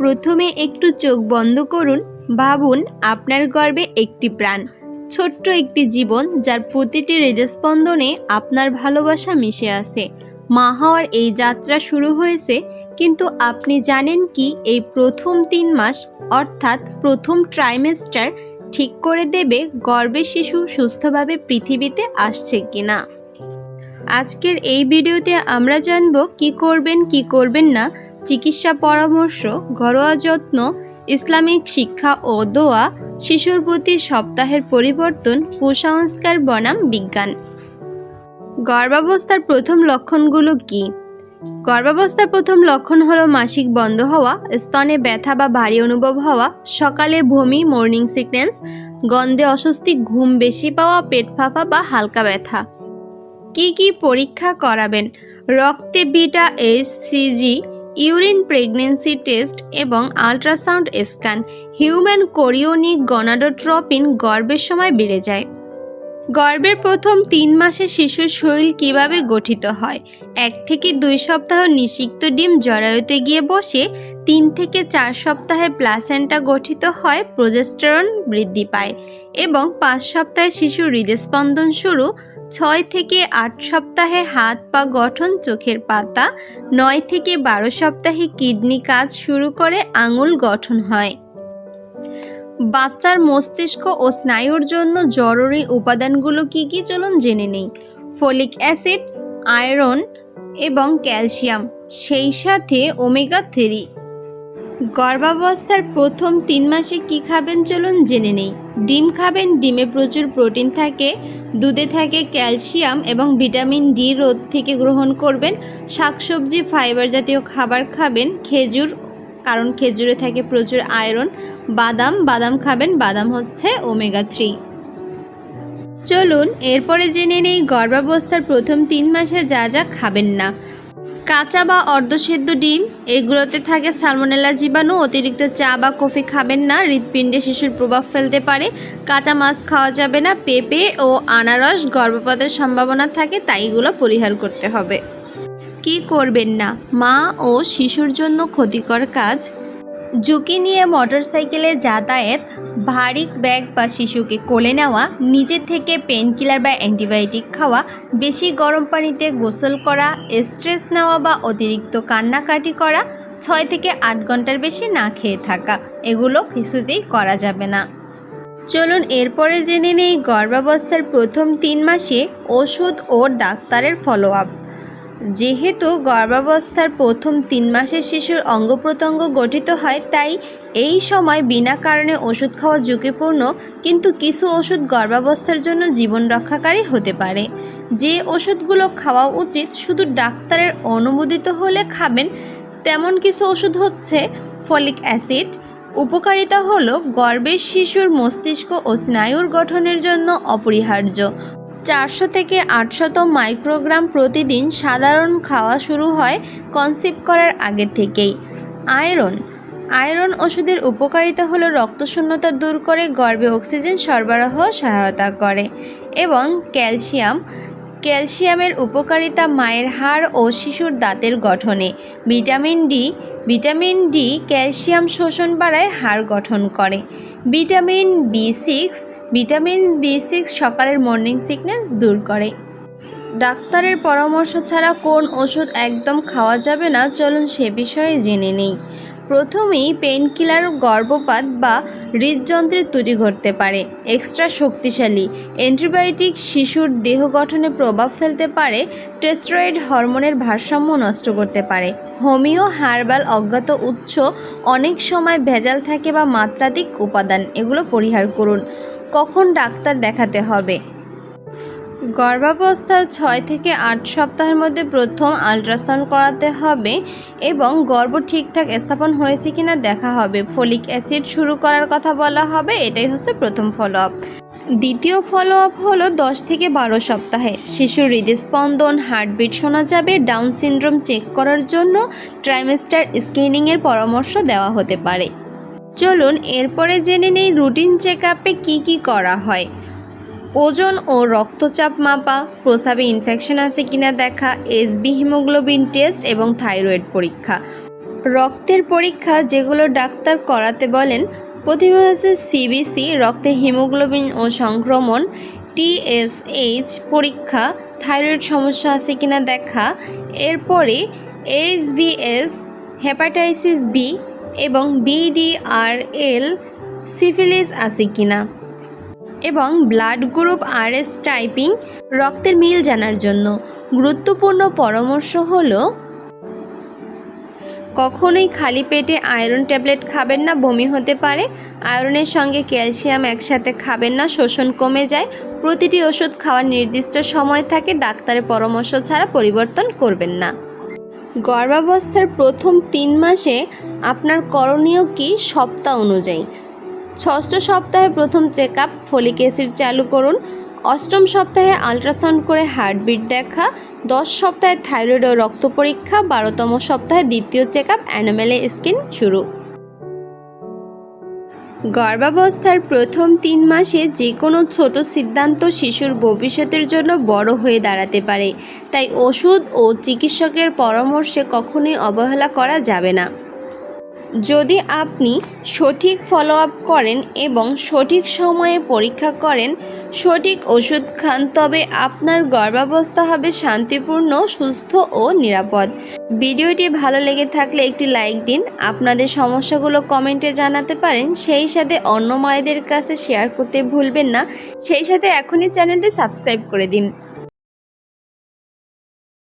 প্রথমে একটু চোখ বন্ধ করুন, ভাবুন আপনার গর্বে একটি প্রাণ। ছোট্ট একটি জীবন যার প্রতিটি হৃদস্পন্দনে আপনার ভালোবাসা মিশে আছে। মা হওয়ার এই যাত্রা শুরু হয়েছে, কিন্তু আপনি জানেন কি এই প্রথম তিন মাস, অর্থাৎ প্রথম ট্রাইমেস্টার ঠিক করে দেবে গর্ভের শিশু সুস্থভাবে পৃথিবীতে আসছে কিনা। আজকের এই ভিডিওতে আমরা জানব কি করবেন কি করবেন না চিকিৎসা পরামর্শ, ঘরোয়া যত্ন, ইসলামিক শিক্ষা ও দোয়া, শিশুর প্রতি সপ্তাহের পরিবর্তন, কুসংস্কার, বনাম, বিজ্ঞান। গর্ভাবস্থার প্রথম লক্ষণগুলো কি? গর্ভাবস্থার প্রথম লক্ষণ হলো মাসিক বন্ধ হওয়া, স্তনে ব্যথা বা ভারী অনুভব হওয়া, সকালে বমি মর্নিং সিকনেস গন্ধে অস্বস্তি, ঘুম বেশি পাওয়া, পেট ফাঁপা বা হালকা ব্যথা। কি কি পরীক্ষা করাবেন? রক্তে beta S CG urine pregnancy test এবং ultrasound scan human chorionic gonadotropin গর্ভের সময় বেড়ে যায়। গর্ভের প্রথম তিন মাসে শিশুর শরীর কীভাবে গঠিত হয়? এক থেকে দুই সপ্তাহ নিষিক্ত ডিম জরায়ুতে গিয়ে বসে তিন থেকে চার সপ্তাহে প্লাসেন্টা গঠিত হয়, প্রজেস্টেরন বৃদ্ধি পায় এবং পাঁচ সপ্তাহে শিশুর হৃদস্পন্দন শুরু ছয় থেকে আট সপ্তাহে হাত পা গঠন চোখের পাতা, নয় থেকে বারো সপ্তাহে কিডনি কাজ শুরু করে আঙুল গঠন হয়। বাচ্চার মস্তিষ্ক ও স্নায়ুর জন্য জরুরি উপাদানগুলো কি কি চলুন জেনে নেই। ফলিক অ্যাসিড, আয়রন এবং ক্যালসিয়াম, সেই সাথে ওমেগা থ্রি। গর্ভাবস্থার প্রথম তিন মাসে কি খাবেন চলুন জেনে নেই। ডিম খাবেন, ডিমে প্রচুর প্রোটিন থাকে দুধে থাকে ক্যালসিয়াম এবং ভিটামিন ডি রোদ থেকে গ্রহণ করবেন। শাকসবজি, ফাইবার জাতীয় খাবার খাবেন, খেজুর, কারণ খেজুরে থাকে প্রচুর আয়রন। বাদাম বাদাম খাবেন, বাদাম হচ্ছে ওমেগা থ্রি। চলুন, এরপরে জেনে নেই গর্ভাবস্থার প্রথম তিন মাসে যা যা খাবেন না। কাঁচা বা অর্ধসেদ্ধ ডিম, এগুলোতে থাকে সালমোনেলা জীবাণু, অতিরিক্ত চা বা কফি খাবেন না, হৃৎপিণ্ডে শিশুর প্রভাব ফেলতে পারে, কাঁচা মাছ খাওয়া যাবে না, পেঁপে ও আনারস গর্ভপাতের সম্ভাবনা থাকে, তাই এগুলো পরিহার করতে হবে। কি করবেন না? মা ও শিশুর জন্য ক্ষতিকর কাজ ঝুঁকি নিয়ে মোটরসাইকেলে যাতায়াত, ভারী ব্যাগ বা শিশুকে কোলে নেওয়া, নিজে থেকে পেনকিলার বা অ্যান্টিবায়োটিক খাওয়া, বেশি গরম পানিতে গোসল করা স্ট্রেস নেওয়া বা অতিরিক্ত কান্নাকাটি করা, ছয় থেকে আট ঘণ্টার বেশি না খেয়ে থাকা, এগুলো কিছুতেই করা যাবে না। চলুন এরপরে জেনে নেই গর্ভাবস্থার প্রথম তিন মাসে ওষুধ ও ডাক্তারের ফলো আপ যেহেতু গর্ভাবস্থার প্রথম তিন মাসে শিশুর অঙ্গ প্রত্যঙ্গ গঠিত হয়, তাই এই সময় বিনা কারণে ওষুধ খাওয়া ঝুঁকিপূর্ণ, কিন্তু কিছু ওষুধ গর্ভাবস্থার জন্য জীবন রক্ষাকারী হতে পারে। যে ওষুধগুলো খাওয়া উচিত, শুধু ডাক্তারের অনুমোদিত হলে খাবেন, তেমন কিছু ওষুধ হচ্ছে ফলিক অ্যাসিড। উপকারিতা হলো গর্ভের শিশুর মস্তিষ্ক ও স্নায়ুর গঠনের জন্য অপরিহার্য। চারশো থেকে আটশত মাইক্রোগ্রাম প্রতিদিন সাধারণ খাওয়া শুরু হয় কনসিভ করার আগে থেকেই। আয়রন। আয়রন ওষুধের উপকারিতা হলো রক্তশূন্যতা দূর করে গর্ভে অক্সিজেন সরবরাহ সহায়তা করে এবং ক্যালসিয়াম। ক্যালসিয়ামের উপকারিতা মায়ের হাড় ও শিশুর দাঁতের গঠনে। Vitamin D. Vitamin D calcium শোষণ বাড়ায় হাড় গঠন করে। Vitamin B six vitamin B six সকালের মর্নিং সিকনেস দূর করে। ডাক্তারের পরামর্শ ছাড়া কোন ওষুধ একদম খাওয়া যাবে না, চলুন সে বিষয়ে জেনে নেই। প্রথমেই পেনকিলার গর্ভপাত বা হৃদযন্ত্রের ত্রুটি ঘটতে পারে। এক্সট্রা শক্তিশালী অ্যান্টিবায়োটিক শিশুর দেহ গঠনে প্রভাব ফেলতে পারে, টেস্ট্রয়েড হরমোনের ভারসাম্য নষ্ট করতে পারে। হোমিও হার্বাল অজ্ঞাত উৎস অনেক সময় ভেজাল থাকে বা মাত্রাধিক উপাদান, এগুলো পরিহার করুন। কখন ডাক্তার দেখাতে হবে? গর্ভাবস্থার ছয় থেকে আট সপ্তাহের মধ্যে প্রথম আল্ট্রাসাউন্ড করাতে হবে এবং গর্ভ ঠিকঠাক স্থাপন হয়েছে কিনা দেখা হবে। ফলিক অ্যাসিড শুরু করার কথা বলা হবে, এটাই হচ্ছে প্রথম ফলো আপ দ্বিতীয় ফলো আপ হলো দশ থেকে বারো সপ্তাহে। শিশুর হৃদস্পন্দন, হার্টবিট শোনা যাবে, ডাউন সিনড্রোম চেক করার জন্য ট্রাইমেস্টার স্ক্রিনিংয়ের পরামর্শ দেওয়া হতে পারে। চলুন এরপরে জেনে নেই রুটিন চেক আপে কী কী করা হয়। ওজন ও রক্তচাপ মাপা, প্রস্রাবে ইনফেকশন আছে কিনা দেখা এসবি হিমোগ্লোবিন টেস্ট এবং থাইরয়েড পরীক্ষা। রক্তের পরীক্ষা যেগুলো ডাক্তার করাতে বলেন, প্রথমে হচ্ছে সিবিসি রক্তে হিমোগ্লোবিন ও সংক্রমণ টিএসএইচ পরীক্ষা, থাইরয়েড সমস্যা আছে কিনা দেখা, এরপরে এইচবিএস হেপাটাইটিস বি এবং বিডিআরএল সিফিলিস আছে কিনা। এবং ব্লাড গ্রুপ আরএস টাইপিং রক্তের মিল জানার জন্য। গুরুত্বপূর্ণ পরামর্শ হল, কখনোই খালি পেটে আয়রন ট্যাবলেট খাবেন না, বমি হতে পারে। আয়রনের সঙ্গে ক্যালসিয়াম একসাথে খাবেন না, শোষণ কমে যায়। প্রতিটি ওষুধ খাওয়ার নির্দিষ্ট সময় থাকে, ডাক্তারের পরামর্শ ছাড়া পরিবর্তন করবেন না। গর্ভাবস্থার প্রথম তিন মাসে আপনার করণীয় কি সপ্তাহ অনুযায়ী? ষষ্ঠ সপ্তাহে প্রথম চেক আপ ফলিক অ্যাসিড চালু করুন। অষ্টম সপ্তাহে আলট্রাসাউন্ড করে হার্টবিট দেখা। দশ সপ্তাহে থাইরয়েড ও রক্ত পরীক্ষা। বারোতম সপ্তাহে দ্বিতীয় চেক আপ অ্যানোমেলে স্কিন শুরু। গর্ভাবস্থার প্রথম তিন মাসে যে কোনো ছোট সিদ্ধান্ত শিশুর ভবিষ্যতের জন্য বড় হয়ে দাঁড়াতে পারে। তাই ওষুধ ও চিকিৎসকের পরামর্শে কখনোই অবহেলা করা যাবে না। যদি আপনি সঠিক ফলো আপ করেন এবং সঠিক সময়ে পরীক্ষা করেন, সঠিক ওষুধ খান, তবে আপনার গর্ভাবস্থা হবে শান্তিপূর্ণ, সুস্থ ও নিরাপদ। ভিডিওটি ভালো লেগে থাকলে একটি লাইক দিন। আপনাদের সমস্যাগুলো কমেন্টে জানাতে পারেন। সেই সাথে অন্য মায়েদের কাছে শেয়ার করতে ভুলবেন না। সেই সাথে এখনই চ্যানেলটি সাবস্ক্রাইব করে দিন।